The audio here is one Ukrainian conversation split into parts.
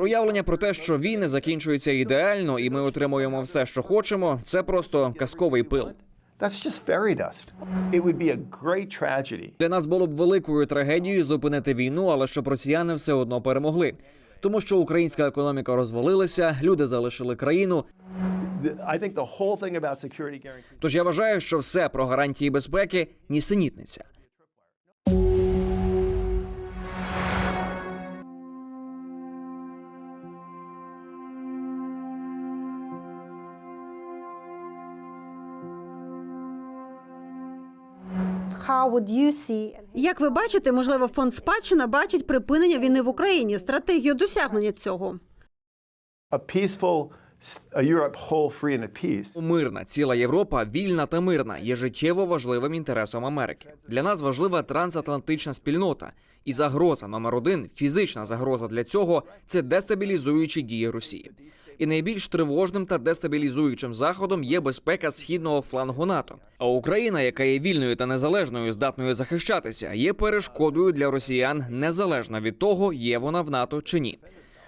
Уявлення про те, що війни закінчуються ідеально, і ми отримуємо все, що хочемо, це просто казковий пил. Для нас було б великою трагедією зупинити війну, але щоб росіяни все одно перемогли. Тому що українська економіка розвалилася, люди залишили країну. Тож я вважаю, що все про гарантії безпеки нісенітниця. Як ви бачите, можливо, фонд спадщина бачить припинення війни в Україні, стратегію досягнення цього. A peaceful s- a Europe whole, free, and at peace. Мирна ціла Європа, вільна та мирна, є життєво важливим інтересом Америки. Для нас важлива трансатлантична спільнота. І загроза номер один, фізична загроза для цього це дестабілізуючі дії Росії. І найбільш тривожним та дестабілізуючим заходом є безпека східного флангу НАТО. А Україна, яка є вільною та незалежною, здатною захищатися, є перешкодою для росіян незалежно від того, є вона в НАТО чи ні.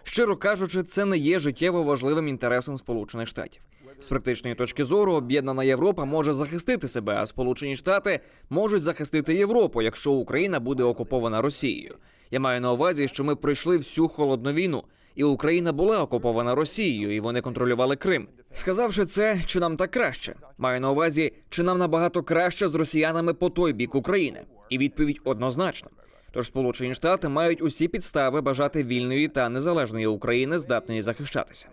Щиро кажучи, це не є життєво важливим інтересом Сполучених Штатів. З практичної точки зору, об'єднана Європа може захистити себе, а Сполучені Штати можуть захистити Європу, якщо Україна буде окупована Росією. Я маю на увазі, що ми пройшли всю холодну війну, і Україна була окупована Росією, і вони контролювали Крим. Сказавши це, чи нам так краще? Маю на увазі, чи нам набагато краще з росіянами по той бік України? І відповідь однозначно. Тож Сполучені Штати мають усі підстави бажати вільної та незалежної України, здатної захищатися.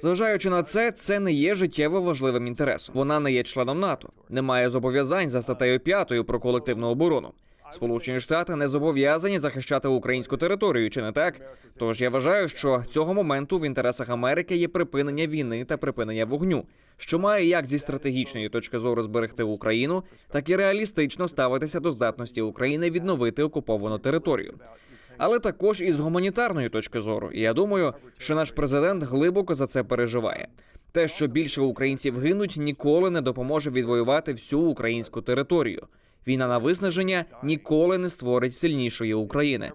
Зважаючи на це, це не є життєво важливим інтересом. Вона не є членом НАТО, не має зобов'язань за статтею 5 про колективну оборону. Сполучені Штати не зобов'язані захищати українську територію, чи не так? Тож я вважаю, що цього моменту в інтересах Америки є припинення війни та припинення вогню, що має як зі стратегічної точки зору зберегти Україну, так і реалістично ставитися до здатності України відновити окуповану територію. Але також і з гуманітарної точки зору. І я думаю, що наш президент глибоко за це переживає. Те, що більше українців гинуть, ніколи не допоможе відвоювати всю українську територію. Війна на виснаження ніколи не створить сильнішої України.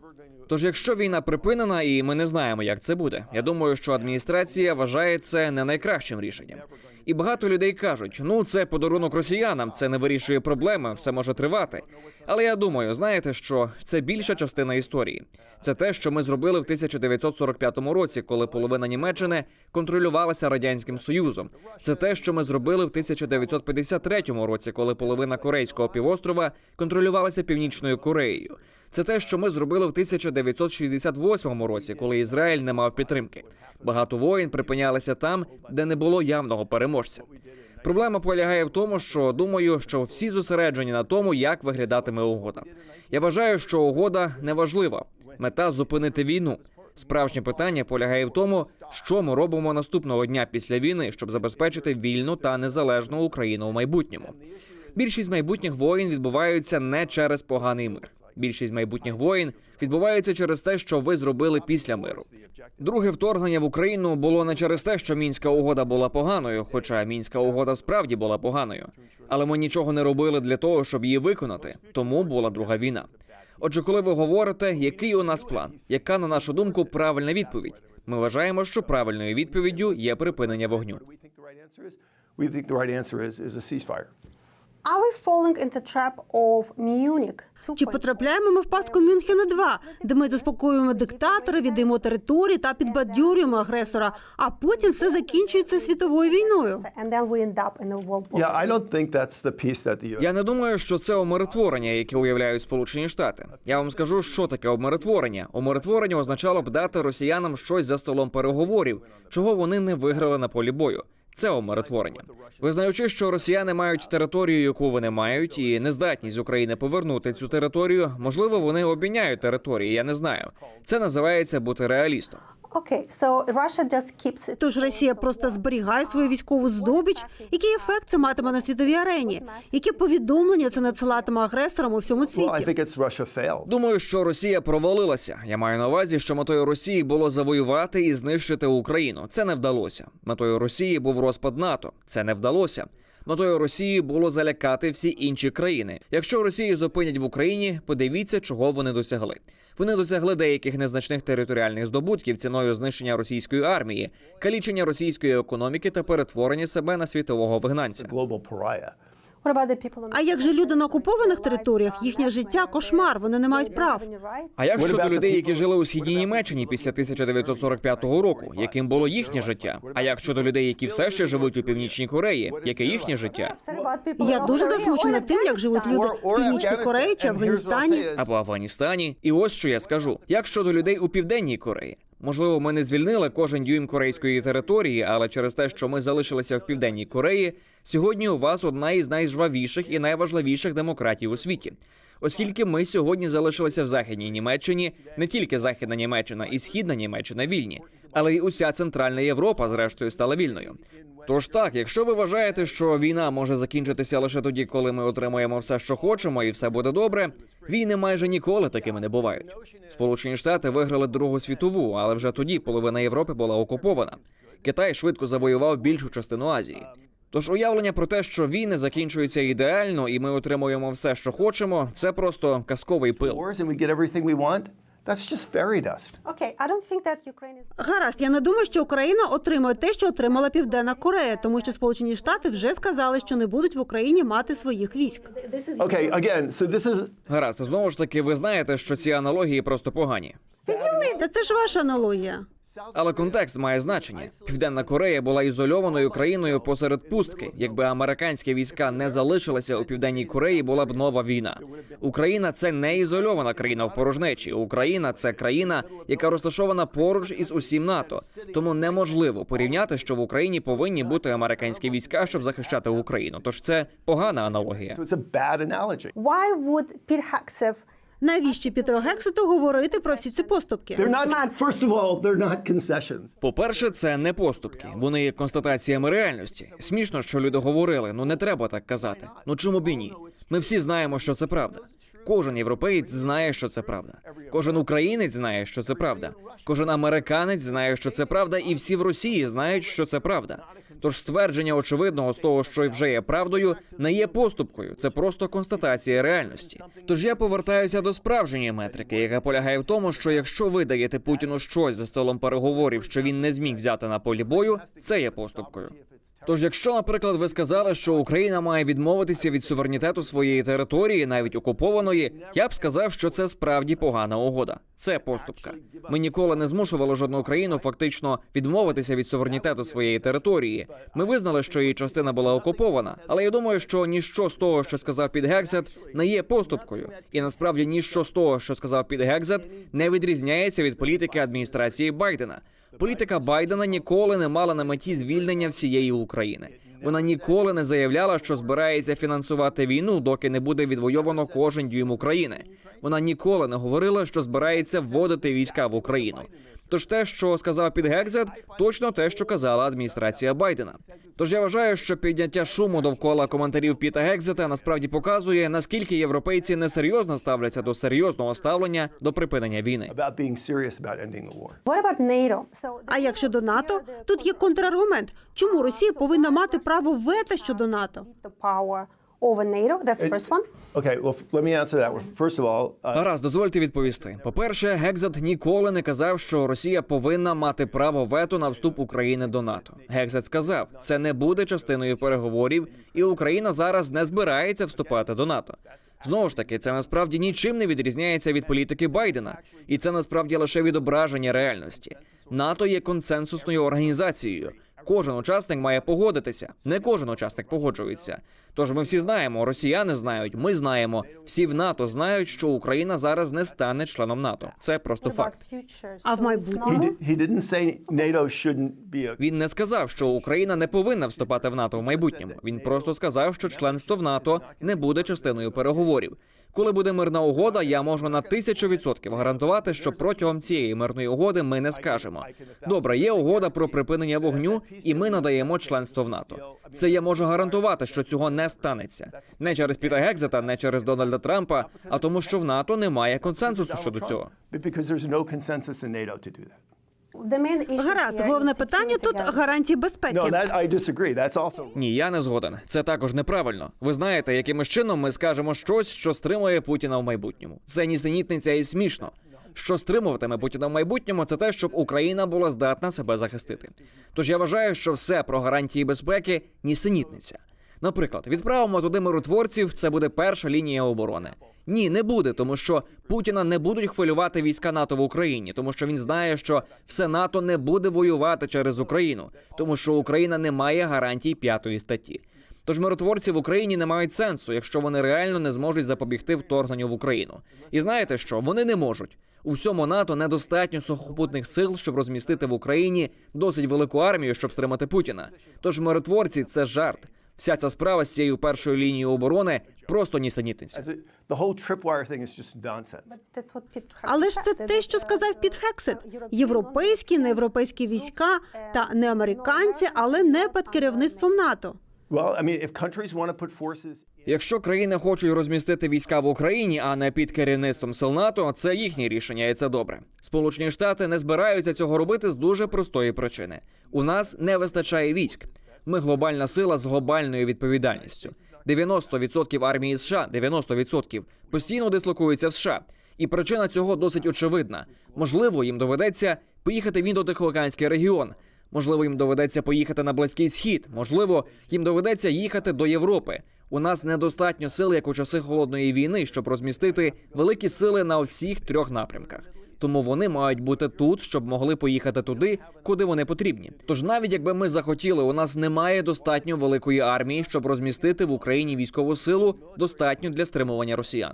Тож, якщо війна припинена, і ми не знаємо, як це буде, я думаю, що адміністрація вважає це не найкращим рішенням. І багато людей кажуть: ну це подарунок росіянам, це не вирішує проблеми, все може тривати. Але я думаю, знаєте, що це більша частина історії. Це те, що ми зробили в 1945 році, коли половина Німеччини контролювалася радянським союзом. Це те, що ми зробили в 1953 році, коли половина корейського півострова контролювалася північною Кореєю. Це те, що ми зробили в 1968 році, коли Ізраїль не мав підтримки. Багато воїн припинялися там, де не було явного переможця. Проблема полягає в тому, що думаю, що всі зосереджені на тому, як виглядатиме угода. Я вважаю, що угода не важлива. Мета зупинити війну. Справжнє питання полягає в тому, що ми робимо наступного дня після війни, щоб забезпечити вільну та незалежну Україну в майбутньому. Більшість майбутніх воїн відбуваються не через поганий мир. Більшість майбутніх воїн відбувається через те, що ви зробили після миру. Друге вторгнення в Україну було не через те, що мінська угода була поганою, хоча мінська угода справді була поганою. Але ми нічого не робили для того, щоб її виконати. Тому була друга війна. Отже, коли ви говорите, який у нас план, яка на нашу думку правильна відповідь? Ми вважаємо, що правильною відповіддю є припинення вогню. Are we falling into trap of Munich? Чи потрапляємо ми в пастку Мюнхена 2 де ми заспокоюємо диктатора, віддаємо території та підбадьорюємо агресора, а потім все закінчується світовою війною? Я не думаю, що це умиротворення, яке уявляють Сполучені Штати. Я вам скажу, що таке умиротворення. Умиротворення означало б дати росіянам щось за столом переговорів, чого вони не виграли на полі бою. Це умиротворення. Визнаючи, що росіяни мають територію, яку вони мають, і нездатність України повернути цю територію, можливо, вони обміняють території. Я не знаю. Це називається бути реалістом. Okay, so Russia just keeps it. Тож Росія просто зберігає свою військову здобич. Який ефект це матиме на світовій арені? Які повідомлення це надсилатиме агресорам у всьому Well, I світі? think it's Russia failed. Думаю, що Росія провалилася. Я маю на увазі, що метою Росії було завоювати і знищити Україну. Це не вдалося. Метою Росії був розпад НАТО. Це не вдалося. Метою Росії було залякати всі інші країни. Якщо Росію зупинять в Україні, подивіться, чого вони досягли. Вони досягли деяких незначних територіальних здобутків ціною знищення російської армії, калічення російської економіки та перетворення себе на світового вигнанця. Global pariah. What about the people on А як же люди на окупованих територіях? Їхнє життя кошмар. Вони не мають прав. А як щодо людей, які жили у східній Німеччині після 1945 року, яким було їхнє життя? А як щодо людей, які все ще живуть у північній Кореї, яке їхнє життя? Я дуже засмучена тим, як живуть люди в Північній Кореї чи Афганістані. або Афганістані. І ось що я скажу: як щодо людей у південній Кореї. Можливо, ми не звільнили кожен дюйм корейської території, але через те, що ми залишилися в південній Кореї, сьогодні у вас одна із найжвавіших і найважливіших демократій у світі. Оскільки ми сьогодні залишилися в західній Німеччині, не тільки західна Німеччина і східна Німеччина вільні, але й уся центральна Європа, зрештою, стала вільною. Тож так, якщо ви вважаєте, що війна може закінчитися лише тоді, коли ми отримаємо все, що хочемо, і все буде добре, війни майже ніколи такими не бувають. Сполучені Штати виграли Другу світову, але вже тоді половина Європи була окупована. Китай швидко завоював більшу частину Азії. Тож уявлення про те, що війни закінчуються ідеально, і ми отримуємо все, що хочемо, це просто казковий пил. That's just fairy dust. Okay, I don't think that Ukraine is. Гаразд, я не думаю, що Україна отримує те, що отримала Південна Корея, тому що Сполучені Штати вже сказали, що не будуть в Україні мати своїх військ. Okay, again, so this is Гаразд, знову ж таки, ви знаєте, що ці аналогії просто погані. Та це ж ваша аналогія. Але контекст має значення. Південна Корея була ізольованою країною посеред пустки. Якби американські війська не залишилися у південній Кореї, була б нова війна. Україна це не ізольована країна в порожнечі. Україна це країна, яка розташована поруч із усім НАТО. Тому неможливо порівняти, що в Україні повинні бути американські війська, щоб захищати Україну. Тож це погана аналогія. why would Pete Hegseth Навіщо Пітру Гексету говорити про всі ці поступки? Concessions. По-перше, це не поступки, вони є констатаціями реальності. Смішно, що люди говорили, ну не треба так казати. Ну чому б і ні? Ми всі знаємо, що це правда. Кожен європеєць знає, що це правда. Кожен українець знає, що це правда. Кожен американець знає, що це правда, і всі в Росії знають, що це правда. Тож ствердження очевидного з того, що вже є правдою, не є поступкою, це просто констатація реальності. Тож я повертаюся до справжньої метрики, яка полягає в тому, що якщо ви даєте Путіну щось за столом переговорів, що він не зміг взяти на полі бою, це є поступкою. Тож, якщо, наприклад, ви сказали, що Україна має відмовитися від суверенітету своєї території, навіть окупованої, я б сказав, що це справді погана угода. Це поступка. Ми ніколи не змушували жодну країну фактично відмовитися від суверенітету своєї території. Ми визнали, що її частина була окупована, але я думаю, що ніщо з того, що сказав Піт Гексет, не є поступкою. І насправді ніщо з того, що сказав Піт Гексет, не відрізняється від політики адміністрації Байдена. Політика Байдена ніколи не мала на меті звільнення всієї України. Вона ніколи не заявляла, що збирається фінансувати війну, доки не буде відвойовано кожен дюйм України. Вона ніколи не говорила, що збирається вводити війська в Україну. Тож те, що сказав Піт Гекзет, точно те, що казала адміністрація Байдена. Тож я вважаю, що підняття шуму довкола коментарів Піта Гекзета насправді показує, наскільки європейці несерйозно ставляться до серйозного ставлення до припинення війни. А як щодо НАТО, тут є контраргумент. Чому Росія повинна мати право вето щодо НАТО? Over NATO. That's the first one. Okay, well, let me answer that. First of all, uh, Гаразд, дозвольте відповісти. По-перше, Гекзет ніколи не казав, що Росія повинна мати право вето на вступ України до НАТО. Гекзет сказав, це не буде частиною переговорів, і Україна зараз не збирається вступати до НАТО. Знову ж таки, це насправді нічим не відрізняється від політики Байдена, і це насправді лише відображення реальності. НАТО є консенсусною організацією. Кожен учасник має погодитися. Не кожен учасник погоджується. Тож ми всі знаємо, росіяни знають, ми знаємо, всі в НАТО знають, що Україна зараз не стане членом НАТО. Це просто факт. А в майбутньому? Він не сказав, що Україна не повинна вступати в НАТО в майбутньому. Він просто сказав, що членство в НАТО не буде частиною переговорів. Коли буде мирна угода, я можу на тисячу відсотків гарантувати, що протягом цієї мирної угоди ми не скажемо. Добре, є угода про припинення вогню, і ми надаємо членство в НАТО. Це я можу гарантувати, що цього не станеться. Не через Піта Гекзета, не через Дональда Трампа, а тому, що в НАТО немає консенсусу щодо цього. Гаразд, головне питання тут гарантії безпеки. Ні, я не згоден. Це також неправильно. Ви знаєте, якимось чином ми скажемо щось, що стримує Путіна в майбутньому. Це нісенітниця і смішно. що стримуватиме Путіна в майбутньому, це те, щоб Україна була здатна себе захистити. Тож я вважаю, що все про гарантії безпеки нісенітниця. Наприклад, відправимо туди миротворців, це буде перша лінія оборони. Ні, не буде, тому що Путіна не будуть хвилювати війська НАТО в Україні, тому що він знає, що все НАТО не буде воювати через Україну, тому що Україна не має гарантій п'ятої статті. Тож миротворці в Україні не мають сенсу, якщо вони реально не зможуть запобігти вторгненню в Україну. І знаєте що? Вони не можуть. У всьому НАТО недостатньо сухопутних сил, щоб розмістити в Україні досить велику армію, щоб стримати Путіна. Тож миротворці це жарт. Вся ця справа з цією першою лінією оборони просто нісенітниця. Але ж це те, що сказав Піт Хексет. European Європейські, неєвропейські війська та не американці, але не під керівництвом НАТО. Якщо країни хочуть розмістити війська в Україні, а не під керівництвом сил НАТО, це їхнє рішення, і це добре. Сполучені Штати не збираються цього робити з дуже простої причини: у нас не вистачає військ. Ми глобальна сила з глобальною відповідальністю. 90% армії США, 90% постійно дислокуються в США. І причина цього досить очевидна. Можливо, їм доведеться поїхати в індотихоокеанський регіон. Можливо, їм доведеться поїхати на близький схід. Можливо, їм доведеться їхати до Європи. У нас недостатньо сил, як у часи холодної війни, щоб розмістити великі сили на всіх трьох напрямках. Тому вони мають бути тут, щоб могли поїхати туди, куди вони потрібні. Тож, навіть якби ми захотіли, у нас немає достатньо великої армії, щоб розмістити в Україні військову силу, достатньо для стримування росіян.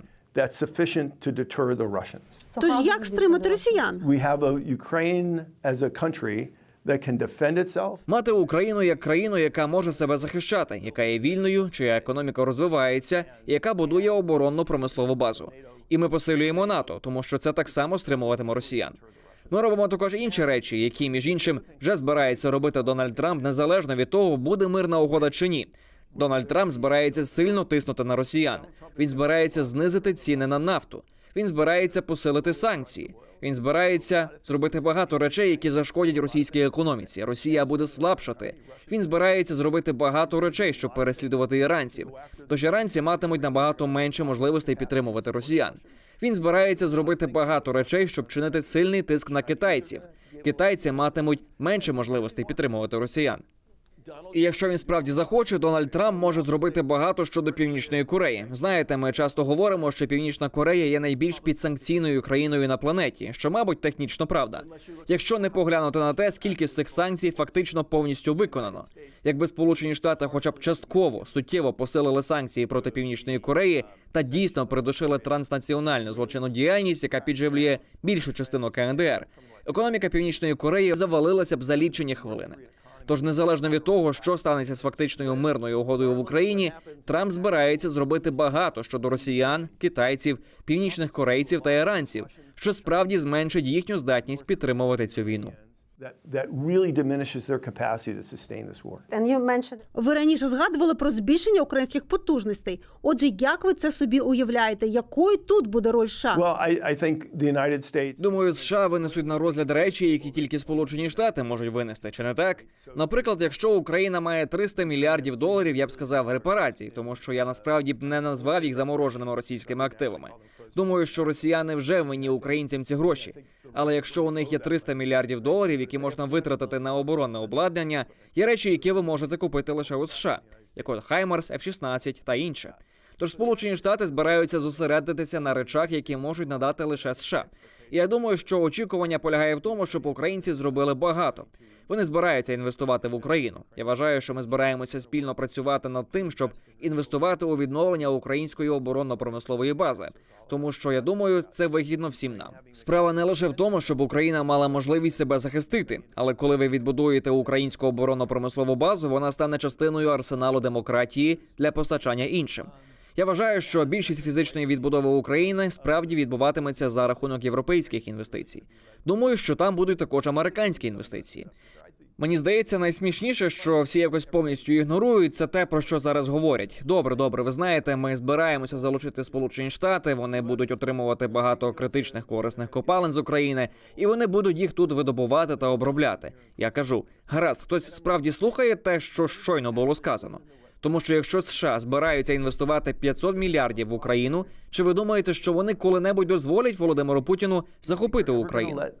Тож як стримати росіян? We have a Ukraine as a country that can defend itself. Мати Україну як країну, яка може себе захищати, яка є вільною, чия економіка розвивається, і яка будує оборонну промислову базу. І ми посилюємо НАТО, тому що це так само стримуватиме росіян. Ми робимо також інші речі, які між іншим вже збирається робити Дональд Трамп, незалежно від того, буде мирна угода чи ні. Дональд Трамп збирається сильно тиснути на росіян. Він збирається знизити ціни на нафту. Він збирається посилити санкції. Він збирається зробити багато речей, які зашкодять російській економіці. Росія буде слабшати. Він збирається зробити багато речей, щоб переслідувати іранців. Тож іранці матимуть набагато менше можливостей підтримувати росіян. Він збирається зробити багато речей, щоб чинити сильний тиск на китайців. Китайці матимуть менше можливостей підтримувати росіян. І якщо він справді захоче, Дональд Трамп може зробити багато щодо північної Кореї. Знаєте, ми часто говоримо, що Північна Корея є найбільш підсанкційною країною на планеті, що, мабуть, технічно правда. Якщо не поглянути на те, скільки з цих санкцій фактично повністю виконано. Якби Сполучені Штати, хоча б частково суттєво посилили санкції проти Північної Кореї та дійсно придушили транснаціональну злочинну діяльність, яка підживлює більшу частину КНДР, економіка Північної Кореї завалилася б за лічені хвилини. Тож, незалежно від того, що станеться з фактичною мирною угодою в Україні, Трамп збирається зробити багато щодо росіян, китайців, північних корейців та іранців, що справді зменшить їхню здатність підтримувати цю війну. That, that really diminishes their capacity to sustain this war. And you mentioned Ви раніше згадували про збільшення українських потужностей. Отже, як ви це собі уявляєте? Якою тут буде роль США? Well, I, I think the United States Думаю, США винесуть на розгляд речі, які тільки Сполучені Штати можуть винести, чи не так? Наприклад, якщо Україна має 300 мільярдів доларів, я б сказав репарацій, тому що я насправді б не назвав їх замороженими російськими активами. Думаю, що росіяни вже винні українцям ці гроші. Але якщо у них є 300 мільярдів доларів, які можна витратити на оборонне обладнання, є речі, які ви можете купити лише у США, як от Хаймарс, F-16 та інше. Тож Сполучені Штати збираються зосередитися на речах, які можуть надати лише США. Я думаю, що очікування полягає в тому, щоб українці зробили багато. Вони збираються інвестувати в Україну. Я вважаю, що ми збираємося спільно працювати над тим, щоб інвестувати у відновлення української оборонно-промислової бази, тому що я думаю, це вигідно всім нам. Справа не лише в тому, щоб Україна мала можливість себе захистити, але коли ви відбудуєте українську оборонно-промислову базу, вона стане частиною арсеналу демократії для постачання іншим. Я вважаю, що більшість фізичної відбудови України справді відбуватиметься за рахунок європейських інвестицій. Думаю, що там будуть також американські інвестиції. Мені здається, найсмішніше, що всі якось повністю ігнорують це те, про що зараз говорять. Добре, добре, ви знаєте, ми збираємося залучити Сполучені Штати. Вони будуть отримувати багато критичних корисних копалин з України, і вони будуть їх тут видобувати та обробляти. Я кажу, гаразд, хтось справді слухає те, що щойно було сказано. Тому що якщо США збираються інвестувати 500 мільярдів в Україну, чи ви думаєте, що вони коли-небудь дозволять Володимиру Путіну захопити Україну? let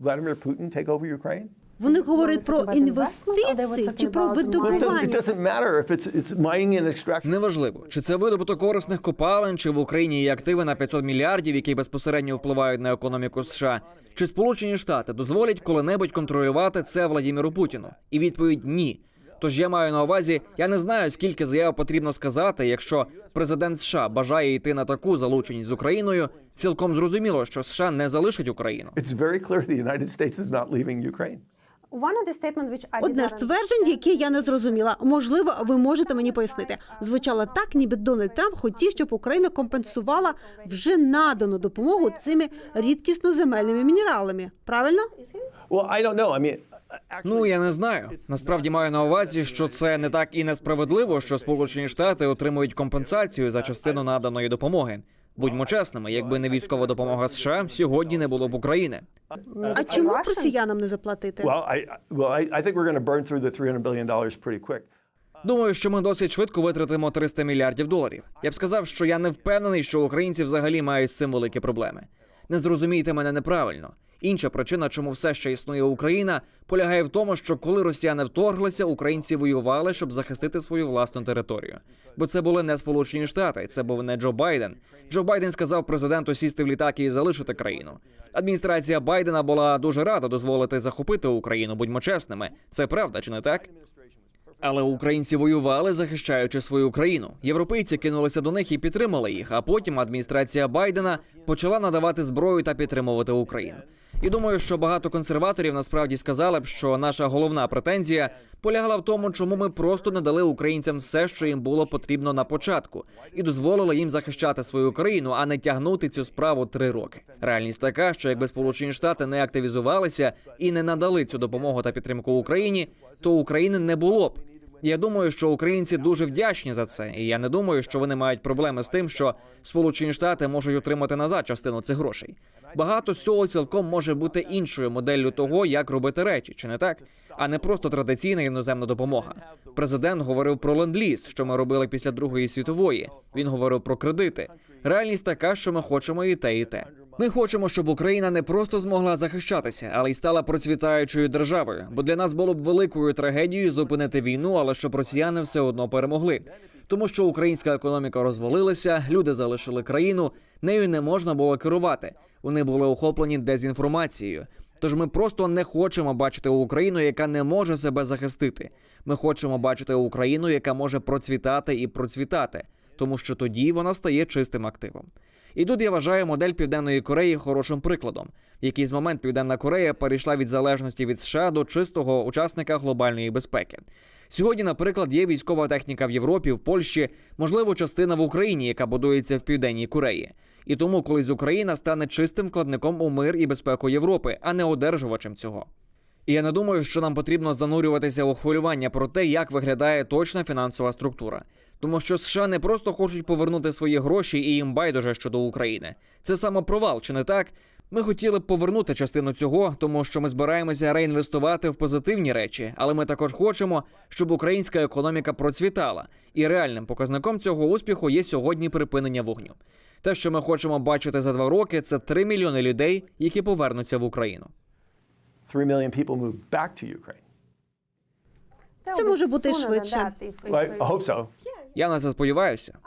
Vladimir Putin take? Вони говорять про інвестиції чи про видобування. doesn't matter if it's it's mining and extraction. Неважливо, чи це видобуток корисних копалин, чи в Україні є активи на 500 мільярдів, які безпосередньо впливають на економіку США, чи Сполучені Штати дозволять коли-небудь контролювати це Владіміру Путіну? І відповідь ні. Тож я маю на увазі, я не знаю, скільки заяв потрібно сказати, якщо президент США бажає йти на таку залученість з Україною. Цілком зрозуміло, що США не залишить Україну. It's very clear the United States is not leaving Ukraine. One of the statements which I did Одне з тверджень, яке я не зрозуміла. Можливо, ви можете мені пояснити. Звучало так, ніби Дональд Трамп хотів, щоб Україна компенсувала вже надану допомогу цими рідкісно земельними мінералами. Правильно? Well, I don't know. I mean, Ну я не знаю. Насправді маю на увазі, що це не так і несправедливо, що Сполучені Штати отримують компенсацію за частину наданої допомоги. Будьмо чесними, якби не військова допомога США, сьогодні не було б України. А чому б росіянам не заплатити? well, I I- well, I, I think we're going to burn through the 300 billion dollars pretty quick. Думаю, що ми досить швидко витратимо 300 мільярдів доларів. Я б сказав, що я не впевнений, що українці взагалі мають з цим великі проблеми. Не зрозумійте мене неправильно. Інша причина, чому все ще існує Україна, полягає в тому, що коли росіяни вторглися, українці воювали, щоб захистити свою власну територію. Бо це були не Сполучені Штати, це був не Джо Байден. Джо Байден сказав президенту сісти в літак і залишити країну. Адміністрація Байдена була дуже рада дозволити захопити Україну. Будьмо чесними, це правда, чи не так? Але українці воювали, захищаючи свою країну. Європейці кинулися до них і підтримали їх. А потім адміністрація Байдена почала надавати зброю та підтримувати Україну. І думаю, що багато консерваторів насправді сказали б, що наша головна претензія полягала в тому, чому ми просто не дали українцям все, що їм було потрібно на початку, і дозволили їм захищати свою країну, а не тягнути цю справу три роки. Реальність така, що якби Сполучені Штати не активізувалися і не надали цю допомогу та підтримку Україні, то України не було б. Я думаю, що українці дуже вдячні за це, і я не думаю, що вони мають проблеми з тим, що Сполучені Штати можуть отримати назад частину цих грошей. Багато з цього цілком може бути іншою моделлю того, як робити речі, чи не так? А не просто традиційна іноземна допомога. Президент говорив про ленд-ліз, що ми робили після Другої світової. Він говорив про кредити. Реальність така, що ми хочемо і те, і те. Ми хочемо, щоб Україна не просто змогла захищатися, але й стала процвітаючою державою. Бо для нас було б великою трагедією зупинити війну, але щоб росіяни все одно перемогли. Тому що українська економіка розвалилася, люди залишили країну, нею не можна було керувати. Вони були охоплені дезінформацією. Тож ми просто не хочемо бачити Україну, яка не може себе захистити. Ми хочемо бачити Україну, яка може процвітати і процвітати, тому що тоді вона стає чистим активом. І тут я вважаю модель Південної Кореї хорошим прикладом. В якийсь момент Південна Корея перейшла від залежності від США до чистого учасника глобальної безпеки. Сьогодні, наприклад, є військова техніка в Європі, в Польщі, можливо, частина в Україні, яка будується в Південній Кореї. І тому колись Україна стане чистим вкладником у мир і безпеку Європи, а не одержувачем цього. І я не думаю, що нам потрібно занурюватися у хвилювання про те, як виглядає точна фінансова структура. Тому що США не просто хочуть повернути свої гроші і їм байдуже щодо України. Це самопровал, чи не так? Ми хотіли б повернути частину цього, тому що ми збираємося реінвестувати в позитивні речі, але ми також хочемо, щоб українська економіка процвітала. І реальним показником цього успіху є сьогодні припинення вогню. Те, що ми хочемо бачити за два роки, це 3 мільйони людей, які повернуться в Україну. 3 million people move back to Ukraine. Це може бути швидше. I hope so. Я на це сподіваюся.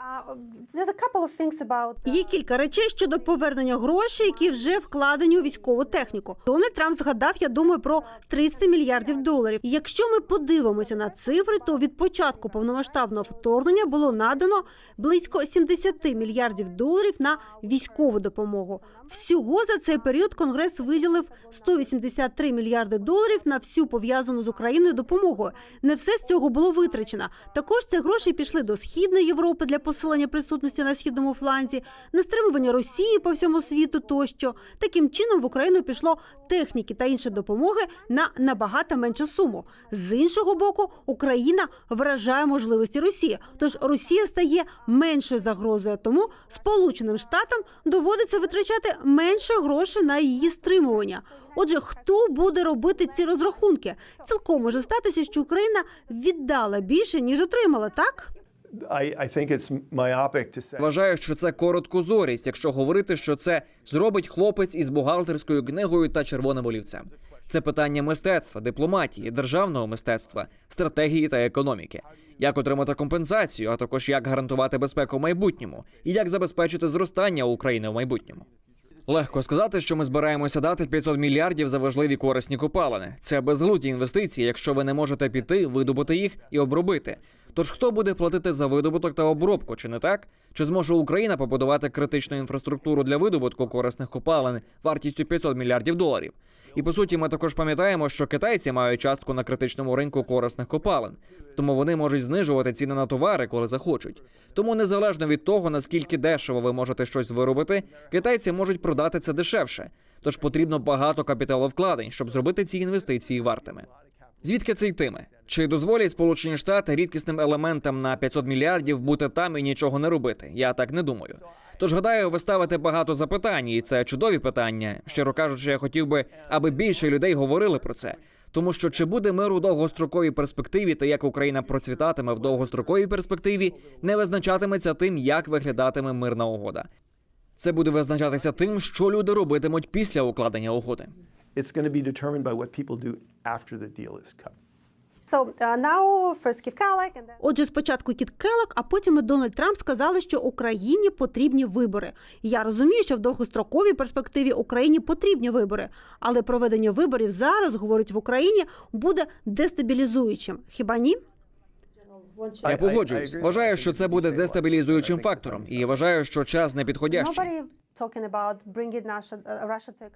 Є кілька речей щодо повернення грошей, які вже вкладені у військову техніку. Дональд Трамп згадав, я думаю, про 300 мільярдів доларів. І Якщо ми подивимося на цифри, то від початку повномасштабного вторгнення було надано близько 70 мільярдів доларів на військову допомогу. Всього за цей період Конгрес виділив 183 мільярди доларів на всю пов'язану з Україною допомогу. Не все з цього було витрачено. Також ці гроші пішли до східної Європи для посилення присутності на східному фланзі, на стримування Росії по всьому світу тощо. Таким чином в Україну пішло техніки та інші допомоги на набагато меншу суму. З іншого боку, Україна вражає можливості Росії. Тож Росія стає меншою загрозою. Тому Сполученим Штатам доводиться витрачати менше грошей на її стримування. Отже, хто буде робити ці розрахунки? Цілком може статися, що Україна віддала більше ніж отримала, так? Вважаю, що це короткозорість, якщо говорити, що це зробить хлопець із бухгалтерською книгою та червоним олівцем. Це питання мистецтва, дипломатії, державного мистецтва, стратегії та економіки. Як отримати компенсацію, а також як гарантувати безпеку в майбутньому, і як забезпечити зростання України в майбутньому. Легко сказати, що ми збираємося дати 500 мільярдів за важливі корисні копалини. Це безглузді інвестиції, якщо ви не можете піти, видобути їх і обробити. Тож хто буде платити за видобуток та обробку, чи не так? Чи зможе Україна побудувати критичну інфраструктуру для видобутку корисних копалин вартістю 500 мільярдів доларів? І по суті, ми також пам'ятаємо, що китайці мають частку на критичному ринку корисних копалин, тому вони можуть знижувати ціни на товари, коли захочуть. Тому незалежно від того, наскільки дешево ви можете щось виробити, китайці можуть продати це дешевше. Тож потрібно багато капіталовкладень, щоб зробити ці інвестиції вартими. Звідки це йтиме? Чи дозволять Сполучені Штати рідкісним елементам на 500 мільярдів бути там і нічого не робити? Я так не думаю. Тож гадаю, ви ставите багато запитань, і це чудові питання. Щиро кажучи, я хотів би, аби більше людей говорили про це. Тому що чи буде мир у довгостроковій перспективі, та як Україна процвітатиме в довгостроковій перспективі, не визначатиметься тим, як виглядатиме мирна угода. Це буде визначатися тим, що люди робитимуть після укладення угоди. It's going to be determined by what people do after the deal is cut. So uh, now first Keith and then Отже, спочатку Кіт Келлок, а потім і Дональд Трамп сказали, що Україні потрібні вибори. Я розумію, що в довгостроковій перспективі Україні потрібні вибори, але проведення виборів зараз, говорить в Україні, буде дестабілізуючим. Хіба ні? Я погоджуюсь. Вважаю, що це буде дестабілізуючим фактором, і вважаю, що час непідходящий. nobody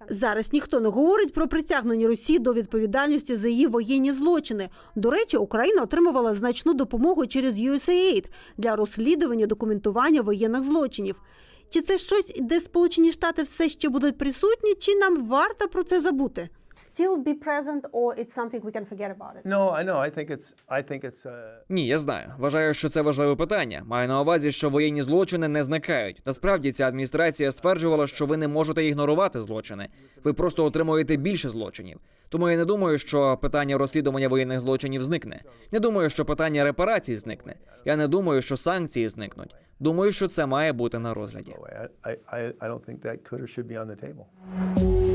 uh, Зараз ніхто не говорить про притягнення Росії до відповідальності за її воєнні злочини. До речі, Україна отримувала значну допомогу через USAID для розслідування документування воєнних злочинів. Чи це щось, де Сполучені Штати все ще будуть присутні, чи нам варто про це забути? Still be present or it's something we can forget about it? No, I know. I think it's. I think it's. Uh, Ні, я знаю. Вважаю, що це важливе питання. Маю на увазі, що воєнні злочини не зникають. Насправді ця адміністрація стверджувала, що ви не можете ігнорувати злочини. Ви просто отримуєте більше злочинів. Тому я не думаю, що питання розслідування воєнних злочинів зникне. Не думаю, що питання репарацій зникне. Я не думаю, що санкції зникнуть. Думаю, що це має бути на розгляді. I, I, I don't think that could or should be on the table.